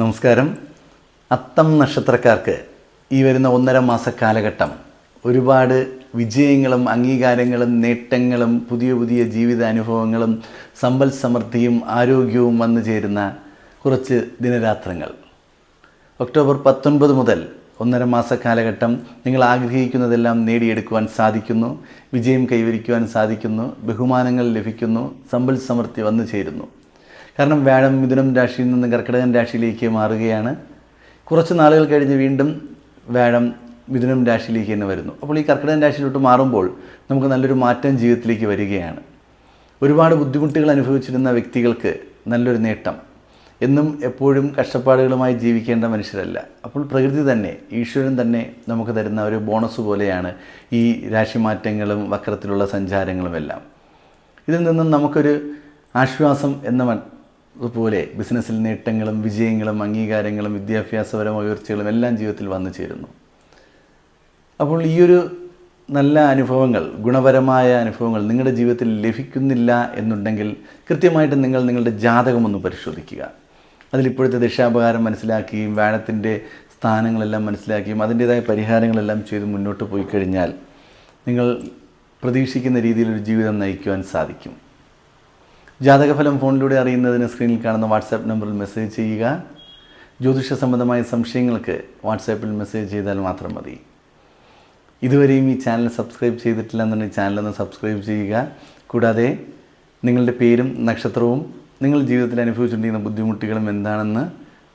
നമസ്കാരം. അത്തം നക്ഷത്രക്കാർക്ക് ഈ വരുന്ന ഒന്നര മാസ കാലഘട്ടം ഒരുപാട് വിജയങ്ങളും അംഗീകാരങ്ങളും നേട്ടങ്ങളും പുതിയ പുതിയ ജീവിതാനുഭവങ്ങളും സമ്പൽ സമൃദ്ധിയും ആരോഗ്യവും വന്നു ചേരുന്ന കുറച്ച് ദിനരാത്രങ്ങൾ. ഒക്ടോബർ പത്തൊൻപത് മുതൽ ഒന്നര മാസ കാലഘട്ടം നിങ്ങൾ ആഗ്രഹിക്കുന്നതെല്ലാം നേടിയെടുക്കുവാൻ സാധിക്കുന്നു വിജയം കൈവരിക്കുവാൻ സാധിക്കുന്നു ബഹുമാനങ്ങൾ ലഭിക്കുന്നു സമ്പൽ സമൃദ്ധി വന്നു ചേരുന്നു. കാരണം വ്യാഴം മിഥുനം രാശിയിൽ നിന്ന് കർക്കിടകൻ രാശിയിലേക്ക് മാറുകയാണ്. കുറച്ച് നാളുകൾ കഴിഞ്ഞ് വീണ്ടും വ്യാഴം മിഥുനം രാശിയിലേക്ക് തന്നെ വരുന്നു. അപ്പോൾ ഈ കർക്കിടകൻ രാശിയിലോട്ട് മാറുമ്പോൾ നമുക്ക് നല്ലൊരു മാറ്റം ജീവിതത്തിലേക്ക് വരികയാണ്. ഒരുപാട് ബുദ്ധിമുട്ടുകൾ അനുഭവിച്ചിരുന്ന വ്യക്തികൾക്ക് നല്ലൊരു നേട്ടം. എന്നും എപ്പോഴും കഷ്ടപ്പാടുകളുമായി ജീവിക്കേണ്ട മനുഷ്യരല്ല. അപ്പോൾ പ്രകൃതി തന്നെ ഈശ്വരൻ തന്നെ നമുക്ക് തരുന്ന ഒരു ബോണസ് പോലെയാണ് ഈ രാശിമാറ്റങ്ങളും വക്രത്തിലുള്ള സഞ്ചാരങ്ങളുമെല്ലാം. ഇതിൽ നിന്നും നമുക്കൊരു ആശ്വാസം എന്ന പോലെ ബിസിനസ്സിൽ നേട്ടങ്ങളും വിജയങ്ങളും അംഗീകാരങ്ങളും വിദ്യാഭ്യാസപരമായ ഉയർച്ചകളും എല്ലാം ജീവിതത്തിൽ വന്നു ചേരുന്നു. അപ്പോൾ ഈയൊരു നല്ല അനുഭവങ്ങൾ ഗുണപരമായ അനുഭവങ്ങൾ നിങ്ങളുടെ ജീവിതത്തിൽ ലഭിക്കുന്നില്ല എന്നുണ്ടെങ്കിൽ കൃത്യമായിട്ട് നിങ്ങൾ നിങ്ങളുടെ ജാതകമൊന്ന് പരിശോധിക്കുക. അതിലിപ്പോഴത്തെ ദിശാപകാരം മനസ്സിലാക്കുകയും വ്യാഴത്തിന്റെ സ്ഥാനങ്ങളെല്ലാം മനസ്സിലാക്കിയും അതിന്റേതായ പരിഹാരങ്ങളെല്ലാം ചെയ്ത് മുന്നോട്ട് പോയി കഴിഞ്ഞാൽ നിങ്ങൾ പ്രതീക്ഷിക്കുന്ന രീതിയിലൊരു ജീവിതം നയിക്കുവാൻ സാധിക്കും. ജാതകഫലം ഫോണിലൂടെ അറിയുന്നതിന് സ്ക്രീനിൽ കാണുന്ന വാട്സാപ്പ് നമ്പറിൽ മെസ്സേജ് ചെയ്യുക. ജ്യോതിഷ സംബന്ധമായ സംശയങ്ങൾക്ക് വാട്സാപ്പിൽ മെസ്സേജ് ചെയ്താൽ മാത്രം മതി. ഇതുവരെയും ഈ ചാനൽ സബ്സ്ക്രൈബ് ചെയ്തിട്ടില്ല എന്നുണ്ടെങ്കിൽ ചാനലൊന്ന് സബ്സ്ക്രൈബ് ചെയ്യുക. കൂടാതെ നിങ്ങളുടെ പേരും നക്ഷത്രവും നിങ്ങൾ ജീവിതത്തിൽ അനുഭവിച്ചുകൊണ്ടിരിക്കുന്ന ബുദ്ധിമുട്ടുകളും എന്താണെന്ന്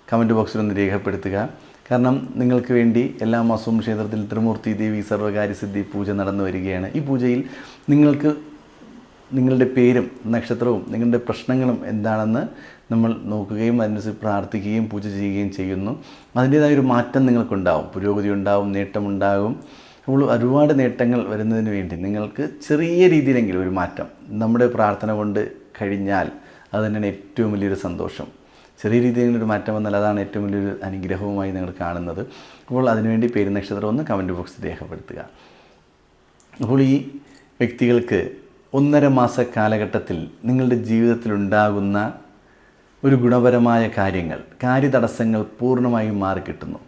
കമന്റ് ബോക്സിൽ ഒന്ന് രേഖപ്പെടുത്തുക. കാരണം നിങ്ങൾക്ക് വേണ്ടി എല്ലാ മാസവും ക്ഷേത്രത്തിൽ ത്രിമൂർത്തി ദേവി സർവകാര്യസിദ്ധി പൂജ നടന്നു വരികയാണ്. ഈ പൂജയിൽ നിങ്ങൾക്ക് നിങ്ങളുടെ പേരും നക്ഷത്രവും നിങ്ങളുടെ പ്രശ്നങ്ങളും എന്താണെന്ന് നമ്മൾ നോക്കുകയും അതിനനുസരിച്ച് പ്രാർത്ഥിക്കുകയും പൂജ ചെയ്യുകയും ചെയ്യുന്നു. അതിന്റേതായ ഒരു മാറ്റം നിങ്ങൾക്കുണ്ടാവും. പുരോഗതി ഉണ്ടാവും നേട്ടമുണ്ടാകും അപ്പോൾ ഒരുപാട് നേട്ടങ്ങൾ വരുന്നതിന് വേണ്ടി നിങ്ങൾക്ക് ചെറിയ രീതിയിലെങ്കിലും ഒരു മാറ്റം. നമ്മുടെ പ്രാർത്ഥന കൊണ്ട് കഴിഞ്ഞാൽ അത് തന്നെയാണ് ഏറ്റവും വലിയൊരു സന്തോഷം. ചെറിയ രീതിയിലെങ്കിലും ഒരു മാറ്റം വന്നാൽ അതാണ് ഏറ്റവും വലിയൊരു അനുഗ്രഹവുമായി നിങ്ങൾ കാണുന്നത്. അപ്പോൾ അതിനുവേണ്ടി പേര് നക്ഷത്രം ഒന്ന് കമന്റ് ബോക്സിൽ രേഖപ്പെടുത്തുക. അപ്പോൾ ഈ വ്യക്തികൾക്ക് ഒന്നര മാസ കാലഘട്ടത്തിൽ നിങ്ങളുടെ ജീവിതത്തിലുണ്ടാകുന്ന ഒരു ഗുണപരമായ കാര്യങ്ങൾ കാര്യതടസ്സങ്ങൾ പൂർണമായും മാറിക്കിട്ടുന്നു.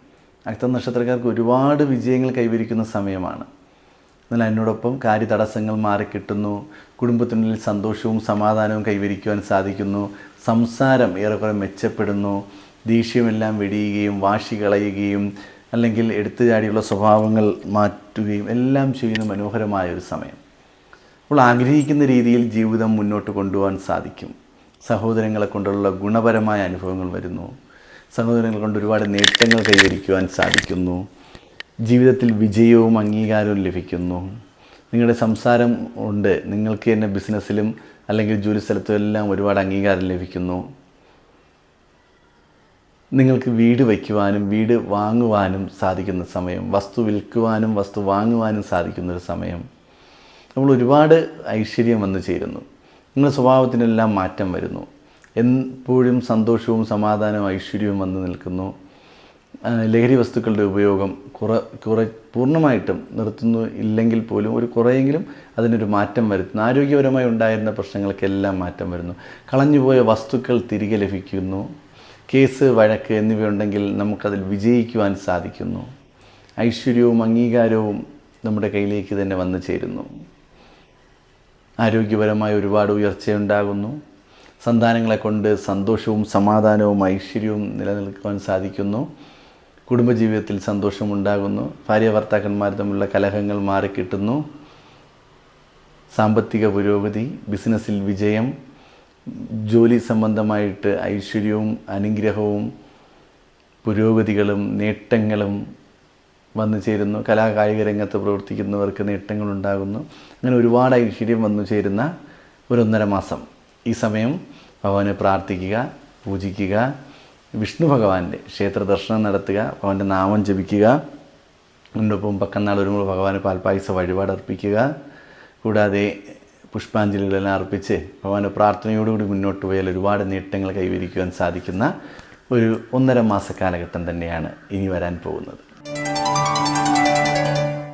അക്ത നക്ഷത്രക്കാർക്ക് ഒരുപാട് വിജയങ്ങൾ കൈവരിക്കുന്ന സമയമാണ്. എന്നാൽ അതിനോടൊപ്പം കാര്യതടസ്സങ്ങൾ മാറിക്കിട്ടുന്നു. കുടുംബത്തിനുള്ളിൽ സന്തോഷവും സമാധാനവും കൈവരിക്കുവാൻ സാധിക്കുന്നു. സംസാരം ഏറെക്കുറെ മെച്ചപ്പെടുന്നു. ദേഷ്യമെല്ലാം വെടിയുകയും വാശി കളയുകയും അല്ലെങ്കിൽ എടുത്തുചാടിയുള്ള സ്വഭാവങ്ങൾ മാറ്റുകയും എല്ലാം ചെയ്യുന്ന മനോഹരമായ ഒരു സമയം. അപ്പോൾ ആഗ്രഹിക്കുന്ന രീതിയിൽ ജീവിതം മുന്നോട്ട് കൊണ്ടുപോകാൻ സാധിക്കും. സഹോദരങ്ങളെ കൊണ്ടുള്ള ഗുണപരമായ അനുഭവങ്ങൾ വരുന്നു. സഹോദരങ്ങളെ കൊണ്ട് ഒരുപാട് നേട്ടങ്ങൾ കൈവരിക്കുവാൻ സാധിക്കുന്നു. ജീവിതത്തിൽ വിജയവും അംഗീകാരവും ലഭിക്കുന്നു. നിങ്ങളുടെ സംസാരം ഉണ്ട്. നിങ്ങൾക്ക് തന്നെ ബിസിനസ്സിലും അല്ലെങ്കിൽ ജോലി സ്ഥലത്തും എല്ലാം ഒരുപാട് അംഗീകാരം ലഭിക്കുന്നു. നിങ്ങൾക്ക് വീട് വയ്ക്കുവാനും വീട് വാങ്ങുവാനും സാധിക്കുന്ന സമയം വസ്തു വിൽക്കുവാനും വസ്തു വാങ്ങുവാനും സാധിക്കുന്നൊരു സമയം. നമ്മൾ ഒരുപാട് ഐശ്വര്യം വന്നു ചേരുന്നു. നിങ്ങളുടെ സ്വഭാവത്തിനെല്ലാം മാറ്റം വരുന്നു. എപ്പോഴും സന്തോഷവും സമാധാനവും ഐശ്വര്യവും വന്നു നിൽക്കുന്നു. ലഹരി വസ്തുക്കളുടെ ഉപയോഗം കുറ കുറെ പൂർണമായിട്ടും നിർത്തുന്നു ഇല്ലെങ്കിൽ പോലും ഒരു കുറേയെങ്കിലും അതിനൊരു മാറ്റം വരുത്തുന്നു. ആരോഗ്യപരമായി ഉണ്ടായിരുന്ന പ്രശ്നങ്ങൾക്കെല്ലാം മാറ്റം വരുന്നു. കളഞ്ഞുപോയ വസ്തുക്കൾ തിരികെ ലഭിക്കുന്നു. കേസ് വഴക്ക് എന്നിവയുണ്ടെങ്കിൽ നമുക്കതിൽ വിജയിക്കുവാൻ സാധിക്കുന്നു. ഐശ്വര്യവും അംഗീകാരവും നമ്മുടെ കയ്യിലേക്ക് തന്നെ വന്നു ചേരുന്നു. ആരോഗ്യപരമായ ഒരുപാട് ഉയർച്ചയുണ്ടാകുന്നു. സന്താനങ്ങളെ കൊണ്ട് സന്തോഷവും സമാധാനവും ഐശ്വര്യവും നിലനിൽക്കുവാൻ സാധിക്കുന്നു. കുടുംബജീവിതത്തിൽ സന്തോഷമുണ്ടാകുന്നു. ഭാര്യ ഭർത്താക്കന്മാർ തമ്മിലുള്ള കലഹങ്ങൾ മാറിക്കിട്ടുന്നു. സാമ്പത്തിക പുരോഗതി ബിസിനസ്സിൽ വിജയം ജോലി സംബന്ധമായിട്ട് ഐശ്വര്യവും അനുഗ്രഹവും പുരോഗതികളും നേട്ടങ്ങളും വന്നു ചേരുന്നു. കലാകായിക രംഗത്ത് പ്രവർത്തിക്കുന്നവർക്ക് നേട്ടങ്ങളുണ്ടാകുന്നു. അങ്ങനെ ഒരുപാട് ഐശ്വര്യം വന്നു ചേരുന്ന ഒരൊന്നര മാസം. ഈ സമയം ഭഗവാനെ പ്രാർത്ഥിക്കുക പൂജിക്കുക വിഷ്ണു ഭഗവാന്റെ ക്ഷേത്ര ദർശനം നടത്തുക ഭഗവാന്റെ നാമം ജപിക്കുക അതിനൊപ്പം പക്കന്നാൾ ഒരുമ്പോൾ ഭഗവാന് പാൽപ്പായസ വഴിപാട് അർപ്പിക്കുക കൂടാതെ പുഷ്പാഞ്ജലികളെല്ലാം അർപ്പിച്ച് ഭഗവാന്റെ പ്രാർത്ഥനയോടുകൂടി മുന്നോട്ട് പോയാൽ ഒരുപാട് നേട്ടങ്ങൾ കൈവരിക്കുവാൻ സാധിക്കുന്ന ഒരു ഒന്നര മാസ കാലഘട്ടം തന്നെയാണ് ഇനി വരാൻ പോകുന്നത്.